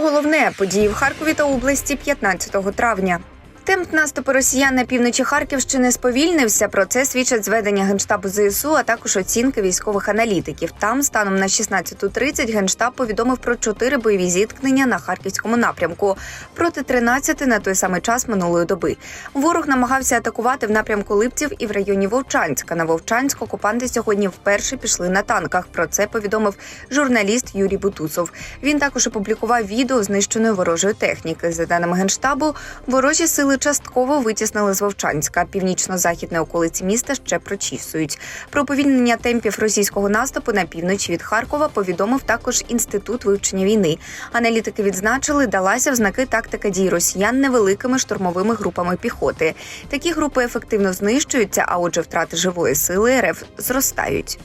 Головне події в Харкові та області 15 травня. Темп наступу росіян на півночі Харківщини сповільнився. Про це свідчать зведення генштабу ЗСУ, а також оцінки військових аналітиків. Там станом на 16.30 генштаб повідомив про чотири бойові зіткнення на харківському напрямку проти 13 на той самий час минулої доби. Ворог намагався атакувати в напрямку Липців і в районі Вовчанська. На Вовчанськ окупанти сьогодні вперше пішли на танках. Про це повідомив журналіст Юрій Бутусов. Він також опублікував відео знищеної ворожої техніки. За даними генштабу, ворожі сили частково витіснили з Вовчанська. Північно-західні околиці міста ще прочісують. Про повільнення темпів російського наступу на півночі від Харкова повідомив також інститут вивчення війни. Аналітики відзначили, далася в знаки тактика дій росіян невеликими штурмовими групами піхоти. Такі групи ефективно знищуються, а отже, втрати живої сили РФ зростають.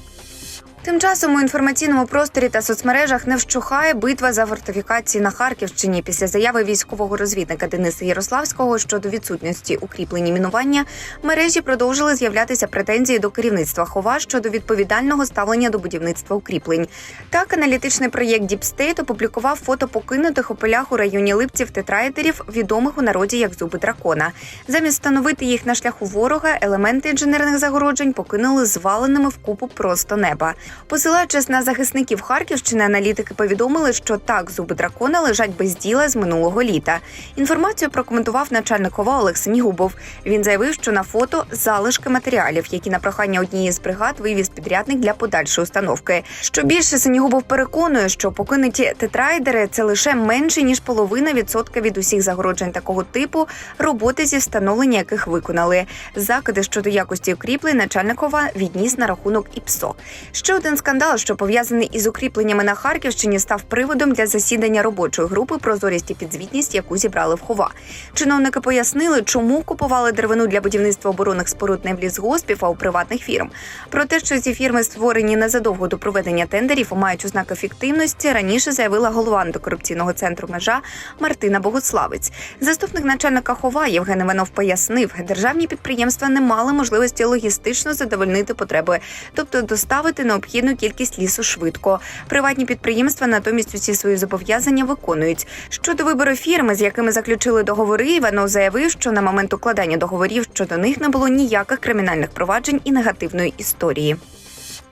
Тим часом у інформаційному просторі та соцмережах не вщухає битва за фортифікації на Харківщині після заяви військового розвідника Дениса Ярославського щодо відсутності укріплені мінування. В мережі продовжили з'являтися претензії до керівництва хова щодо відповідального ставлення до будівництва укріплень. Так, аналітичний проєкт Діпстейт опублікував фото покинутих у полях у районі Липців тетрайдерів, відомих у народі як зуби дракона. Замість встановити їх на шляху ворога, елементи інженерних загороджень покинули зваленими в купу просто неба. Посилаючись на захисників Харківщини, аналітики повідомили, що так зуби дракона лежать без діла з минулого літа. Інформацію прокоментував начальник ОВА Олег Сенігубов. Він заявив, що на фото залишки матеріалів, які на прохання однієї з бригад вивіз підрядник для подальшої установки. Що більше Сенігубов переконує, що покинуті тетрайдери це лише менше ніж половина відсотка від усіх загороджень такого типу, роботи зі встановлення яких виконали. Закиди щодо якості укріплень начальник ОВА відніс на рахунок ІПСО. Ще один скандал, що пов'язаний із укріпленнями на Харківщині, став приводом для засідання робочої групи прозорість і підзвітність, яку зібрали в хова. Чиновники пояснили, чому купували деревину для будівництва оборонних споруд не в лісгоспів, а у приватних фірм. Про те, що ці фірми створені незадовго до проведення тендерів, мають ознаки фіктивності, раніше заявила голова антикорупційного центру межа Мартина Богославець. Заступник начальника хова Євген Іванов пояснив, державні підприємства не мали можливості логістично задовольнити потреби, тобто доставити необхідну кількість лісу швидко. Приватні підприємства натомість усі свої зобов'язання виконують. Щодо вибору фірми, з якими заключили договори, Іванов заявив, що на момент укладання договорів щодо них не було ніяких кримінальних проваджень і негативної історії.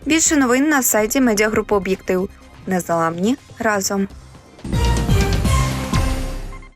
Більше новин на сайті медіагрупи Об'єктив. незаламні разом.